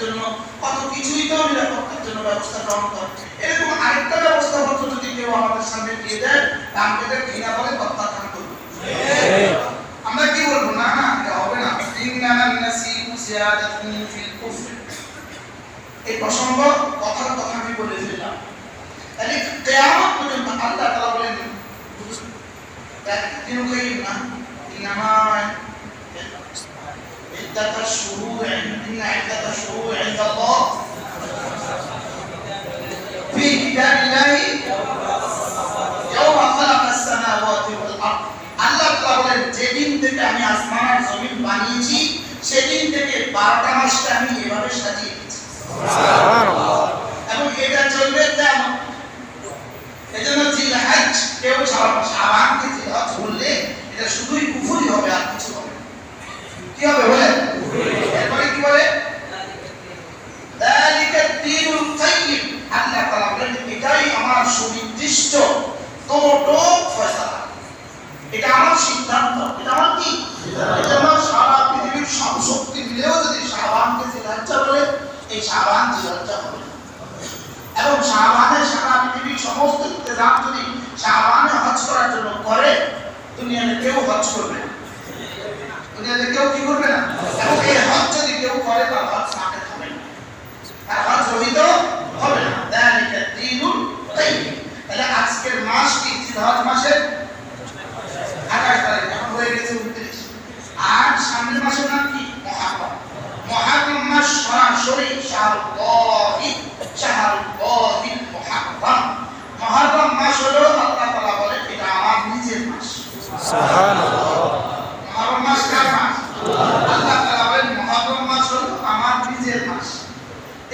জন্য কত কিছুই তো নিরাপত্তার জন্য ব্যবস্থা গ্রহণ করে। এরকম আরেকটা ব্যবস্থা হতো যদি কেউ আমাদের সামনে দিয়ে দেয় আমাদের ঘৃণা বলে প্রত্যাখ্যান করব। আমরা কি বলব? না না, এটা হবে না। ইন্নামান নাসিবু জিয়াদাতুন ফিল কুফর। এই প্রসঙ্গ কথার কথা আমি বলে ফেললাম তাহলে কিয়ামত পর্যন্ত আল্লাহ তাআলা বলেন দিনু না। ইন্নামা عدة الشهور إن عدة الشهور عند الله في كتاب الله يوم خلق السماوات والأرض আল্লাহ তাআলা বলেন যেদিন থেকে আমি আসমান আর জমিন বানিয়েছি সেদিন থেকে বারোটা মাসটা আমি এভাবে সাজিয়ে দিয়েছি এবং এটা চলবে তেমন এজন্য জিলহজ কেউ সাবানকে জিলহজ বললে এটা শুধুই কুফুরি হবে আর কিছু হবে না। কি হবে বলেন এরপরে কি বলে? এটাই আমার সুনির্দিষ্ট এটা আমার সিদ্ধান্ত। এটা কি? এটা পৃথিবীর সব শক্তি মিলেও যদি শাহবানকে জিলাজ্জা বলে, এই শাহবান জিলাজ্জা হবে। এবং শাহবানের সারা পৃথিবীর সমস্ত ইন্তজাম যদি শাহবানে হজ করার জন্য করে, দুনিয়াতে কেউ হজ করবে না। দুনিয়াতে কেউ কি করবে না? এবং এই হজ যদি কেউ করে তার হজ সাথে হবে না। হজ রহিত হবে না। দ্বীনুল কাইয়িম তাহলে আজকের মাস কি? জিলহজ মাসের? আঠাশ তারিখ, এখন হয়ে গেছে উনত্রিশ। আর সামনের মাসের নাম কি? মহারম। মহারম মাস সরাসরি শাহরুল্লাহি মহারম মহারম মাস হলো আল্লাহ তাআলা বলে এটা আমার নিজের মাস মহারম মাস কার মাস আল্লাহ তাআলা বলেন মহারম মাস হলো আমার নিজের মাস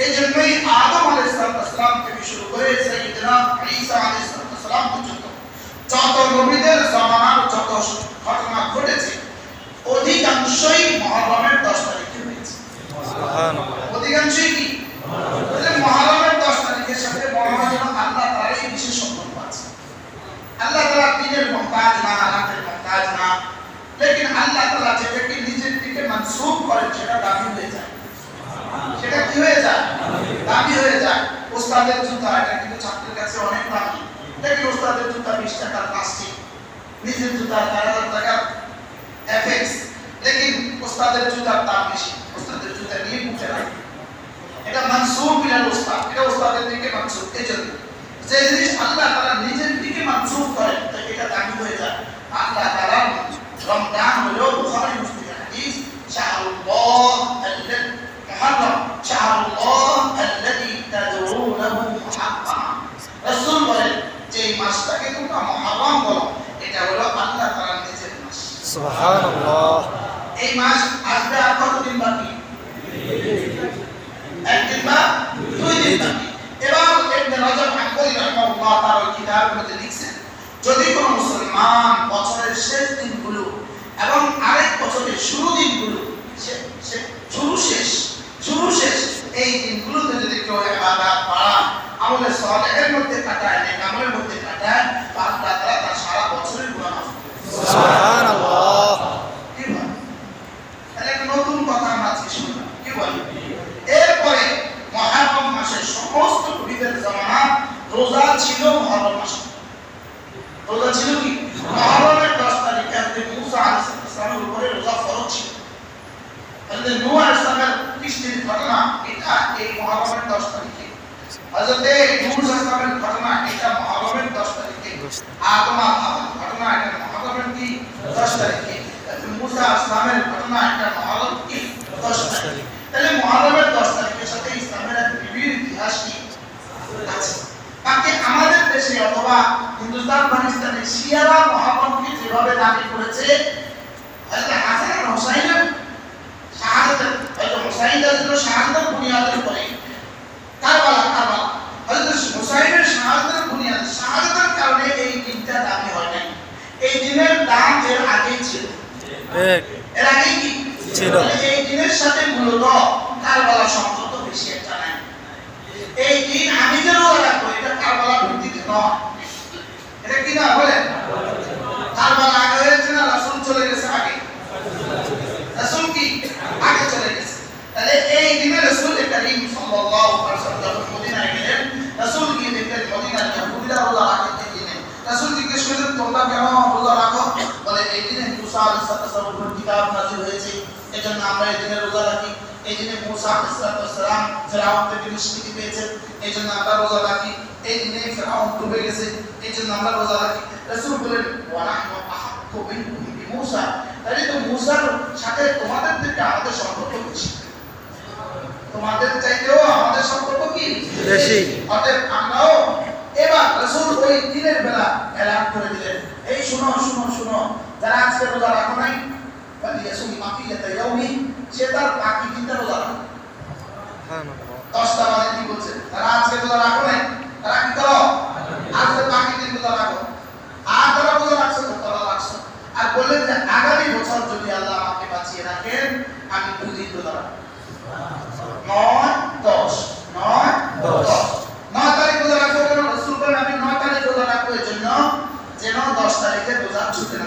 এই জন্যই আদম আলাইহিস সালাম থেকে শুরু করে সাইয়েদনা ঈসা আলাইহিস সালাম পর্যন্ত যত নবীদের জমানার যত ঘটনা ঘটেছে অধিকাংশই মহরমের দশ তারিখে হয়েছে অধিকাংশই কি তাহলে মহরমের দশ তারিখের সাথে মনে হয় যেন আল্লাহ তারাই বিশেষ সম্পর্ক আছে আল্লাহ তারা দিনের মহতাজ না না লেকিন আল্লাহ তারা যেটাকে নিজের দিকে মানসুব করেন, সেটা দাবি হয়ে যায়। সেটা কি হয়ে যায়? দাবি হয়ে যায়। ওস্তাদের জুতা, এটা কিন্তু ছাত্রের কাছে অনেক দামি। দেখি ওস্তাদের জুতা বিশ টাকার প্লাস্টিক নিজের জুতা চার হাজার টাকার লেকিন ওস্তাদের জুতার দাম বেশি। ওস্তাদের জুতা নিয়ে মুখে রাখে। এটা মানসুব বিলাল ওস্তাদ। এটা ওস্তাদের দিকে মানসুব এই জন্য যে জিনিস আল্লাহ তারা নিজের দিকে মানসুব করেন তো এটা দাবি হয়ে যায়। আল্লাহ তারা রমজান হলো বুখারী মুসলিম হাদিস শাহরুল্লাহ আল্লাযী মুহাররম শাহরুল্লাহ আল্লাযী তাদউনাহু মুহাররম রাসূল বলেন যে মাসটাকে তোমরা মুহাররম বলো এটা হলো আল্লাহ তাআলার নিজের মাস। এই মাস আসবে আর কতদিন বাকি? একদিন বা দুই দিন বাকি। তার মধ্যে লিখছেন, যদি কোনো মুসলমান বছরের শেষ দিনগুলো এবং আরেক বছরের শুরু দিনগুলো শুরু শেষ শুরু শেষ, এই দিনগুলোতে যদি কেউ এবাদাত পাড়া আমলের সলেহের মধ্যে কাটায়, নেক মধ্যে কাটায় তো তারা তার সারা বছরের করে দেন। কি বলেন? তাহলে একটা নতুন কথা আমরা আজকে শুনলাম কি বলেন এরপরে মহারম মাসের সমস্ত নবীদের জামানা রোজা ছিল মহারম মাসে রোজা ছিল কি মহারমের দশ তারিখে হযরত মুসা আলাইহিস সালামের উপরে রোজা ফরজ ছিল হযরত নূহ আলাইহিস সালামের কৃষ্টির ঘটনা এটা এই মহারমের দশ তারিখে হযরত নূহ আলাইহিস ঘটনা এটা মহারমের দশ তারিখে। আদম ঘটনা এটা মহারমের কি? দশ তারিখে। মুসা আসলামের ঘটনা একটা মহরম কি? দশ তারিখ। তাহলে মহরমের দশ তারিখের সাথে ইসলামের এক নিবিড় ইতিহাস কি? আছে। বাকি আমাদের দেশে অথবা হিন্দুস্তান পাকিস্তানে শিয়ারা মহারমকে যেভাবে দাবি করেছে হয়তো হাসান হোসাইনের শাহাদাতের হয়তো হোসাইন ছিল শাহাদাতের বুনিয়াদের উপরে এই দিনের হ্যাঁ। এই এই দিন আমি যেন রাখব এটা কারবালা ভিত্তিতে নয়। এটা কি না বলে? মুসা আলাইহিস উপর কিতাব নাযিল হয়েছে। এজন্য আমরা এই দিনে রোজা রাখি। এই দিনে মুসা আলাইহিস ফেরাউন থেকে নিষ্কৃতি পেয়েছেন। এই জন্য আমরা রোজা রাখি। এই দিনে ফেরাউন ডুবে গেছে। এই জন্য আমরা রোজা রাখি। রাসূল বলেন ওয়া আহাক্কু বিনকুম বিমূসা তাহলে তো মুসার সাথে তোমাদের থেকে আমাদের সম্পর্ক বেশি। তোমাদের চাইতেও আমাদের সম্পর্ক কি? বেশি। অতএব আমরাও এবার রাসূল ওই দিনের বেলা এলান করে দিলেন। এই শুনো শুনো শুনো। যারা আজকে রোজা রাখো নাই সে তার বাকি দিনটা রোজা রাখো। দশটা বাজে কি বলছে? তারা আজকে রোজা রাখো নাই তারা কি করো? আজকে বাকি দিন রোজা রাখো। আর তারা রোজা রাখছে তো তারা রাখছো। আর বললেন যে আগামী বছর যদি আল্লাহ আমাকে বাঁচিয়ে রাখেন আমি দুদিন রোজা রাখব। নয় দশ। নয় দশ। নয় তারিখ রোজা রাখব রসুল বলেন আমি নয় তারিখ রোজা রাখব। এর জন্য যেন দশ তারিখে রোজা ছুটে না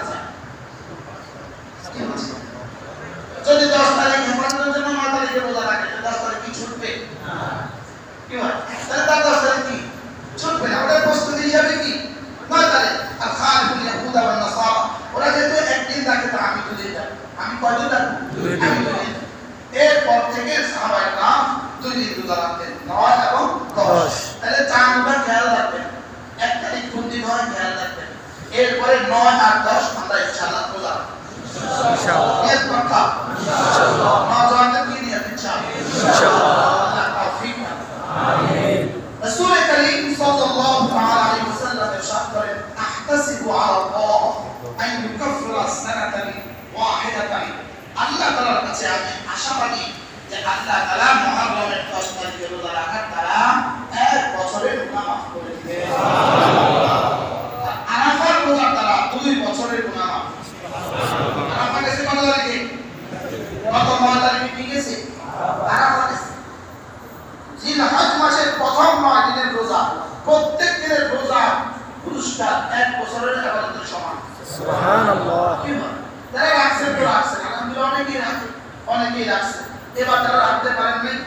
এবার রাখতে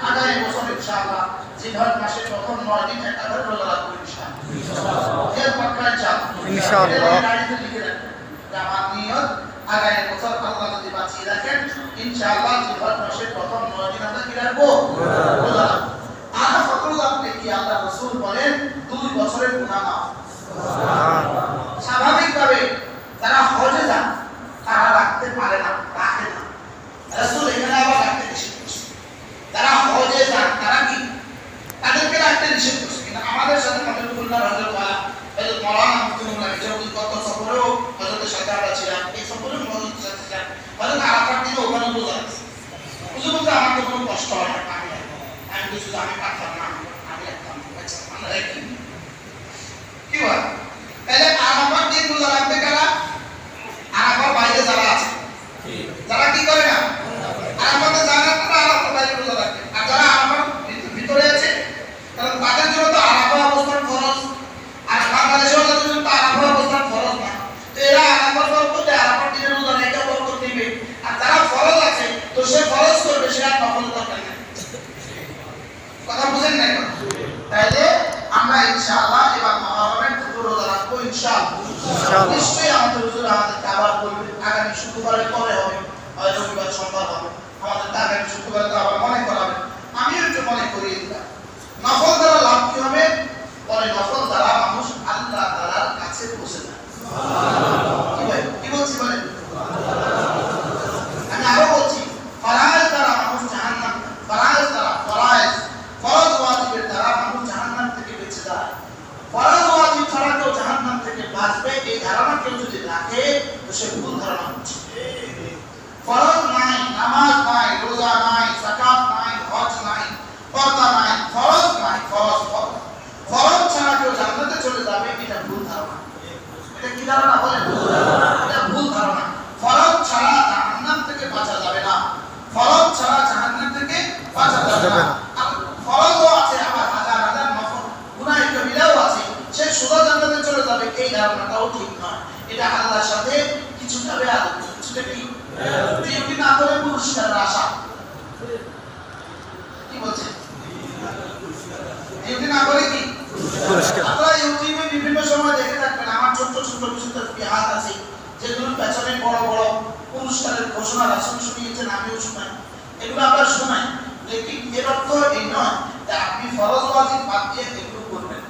আগামী বছর ইনশাআল্লাহ। জিলহজ মাসের প্রথম নয় দিন একাধারে রোজা রাখব ইনশাআল্লাহ। এর পাক্কা ইনশাআল্লাহ। ইনশাআল্লাহ। এটা ডায়েরিতে লিখে রাখবেন যে আমার নিয়ত আগামী বছর আল্লাহ যদি বাঁচিয়ে রাখেন ইনশাআল্লাহ জিলহজ মাসের প্রথম নয় দিন আমরা কি রাখব? রোজা আরাফাত আপনি কি আল্লাহ রাসূল বলেন? দুই বছরের গুনাহ মাফ স্বাভাবিকভাবে যারা হজে যান তারা রাখতে পারে না রাখে না রাসূল এখানে আবার রাখতে নিষেধ করছে যারা হজে যান তারা কি তাদেরকে রাখতে নিষেধ করছে কিন্তু আমাদের সাথে মহিবুল্লাহ রাজুল্লাহ হযরত মাওলানা মুফতিউল্লাহ বিজাউদ্দিন গত সফরেও হযরতের সাথে আমরা ছিলাম এই দিনে ওখানে বুঝে বলতে আমার তো কোনো কষ্ট হয় না আমি আমি কিছু আমি পারতাম না আমি আমি আমরা কি বল তাহলে আরাফার দিন রোজা রাখবে কারা? আরাফার বাইরে যারা আছে যারা কি করে না আরাফাতে যায় না তারা আরাফার বাইরে রোজা রাখবে আর যারা আরাফার ভিত- ভিতরে আছে কারণ তাদের জন্য তো আরাফা অবস্থান ফরজ আর বাংলাদেশের তাদের জন্য তো আরাফা অবস্থান ফরজ না তো এরা আরাফার পর করতে আরাফার দিনে রোজা রেখে বরকত দিবে আর যারা ফরজ আছে তো সে ফরজ করবে সে আর নফল দরকার নেই কথা বুঝেন নাই তাইলে আমরা ইনশাআল্লাহ এবার মহরমের দুটো রোজা রাখব ইনশাআল্লাহ ইনশাআল্লাহ। নিশ্চয়ই আমাদের হুজুর আমাদেরকে আগামী শুক্রবারের পরে হবে। হয়তো সোমবার হবে। আমাদের আগামী শুক্রবার তো আবার মনে করাবে আমিও একটু মনে করিয়ে দিলাম নফল দ্বারা লাভ কি হবে পরে নফল দ্বারা মানুষ আল্লাহ তাআলার কাছে পৌঁছে যায় কি ভাই কি বলছি বলেন আমি আরও বলছি ফরায়েজ দ্বারা মানুষ জাহান্নাম ফরায়েজ দ্বারা ফরায়েজ ফরজ ওয়াজিবের দ্বারা মানুষ জাহান্নাম থেকে বেঁচে যায় ফরজ ওয়াজিব ছাড়া কেউ জাহান্নাম থেকে বাঁচবে এই ধারণা কেউ যদি রাখে তো সে ভুল ধারণা হচ্ছে ফরজ নাই, নামাজ নাই, রোজা নাই সাকাত নাই, হজ নাই, পর্দা নাই, ফরজ নাই, ফরজ ফরজ। ফরজ ছাড়া কেউ জান্নাতে চলে যাবে, এটা ভুল ধারণা। এটা কি ধারণা? বলেন এটা ভুল ধারণা ফরজ ছাড়া জাহান্নাম থেকে বাঁচা যাবে না ফরজ ছাড়া জাহান্নাম থেকে বাঁচা যাবে না আর ফরজও আছে আবার হাজার হাজার নফল গুনাহ কবিরাও আছে সে সোজা জান্নাত দেওয়াটাও ঠিক নয় এটা আল্লাহর সাথে কিছুটা বেয়াদব কিছুটা কি ডিউটি না করে পুরস্কারের আশা কি বলছেন ডিউটি না করে কি? পুরস্কার আপনারা ইউটিউবে বিভিন্ন সময় দেখে থাকবেন আমার ছোট্ট ছোট্ট কিছু হাত আছে যেগুলো পেছনে বড় বড় পুরস্কারের ঘোষণা রাসুল শুনিয়েছেন আমিও শোনাই। এগুলো আপনারা শোনাই। লেকিন এর অর্থ এই নয় যে আপনি ফরজ ওয়াজিব বাদ দিয়ে এগুলো করবেন।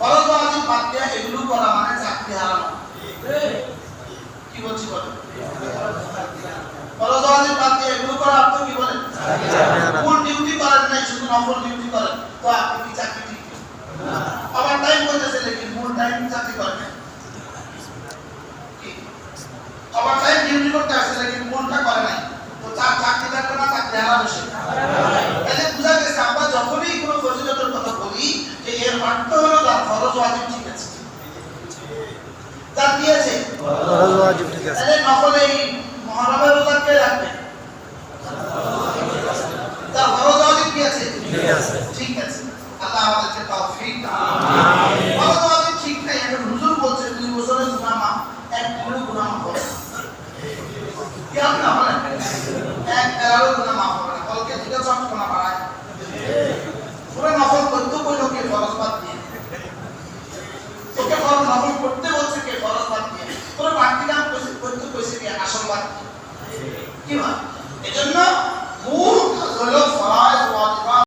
ফরজ ওয়াজিব বাদ দিয়ে এগুলো করা মানে চাকরি হারানো। কি বলছি বলেন ফরজ ওয়াজিব বাদ দিয়ে এগুলো করা অর্থ কি বলেন ফুল ডিউটি করেন নাই শুধু নফল ডিউটি করেন। তো আপনি কি চাকরি ঠিক? আবার টাইম করতেছে লেকিন ফুল টাইম চাকরি করেন আবার টাইম ডিউটি করতে আসছে লেকিন ফুলটা করে নাই। তো চাক চাকরি থাকবে না চাকরি হারাবে সে তাহলে বুঝা গেছে আমরা যখনই কোনো ফজিলতের কথা বলি যে এর অর্থ হলো তার ফরজ ওয়াজিব ঠিক আছে। তার দিয়েছে ফরজ ওয়াজিব ঠিক আছে। তাহলে নকল এই kama kuna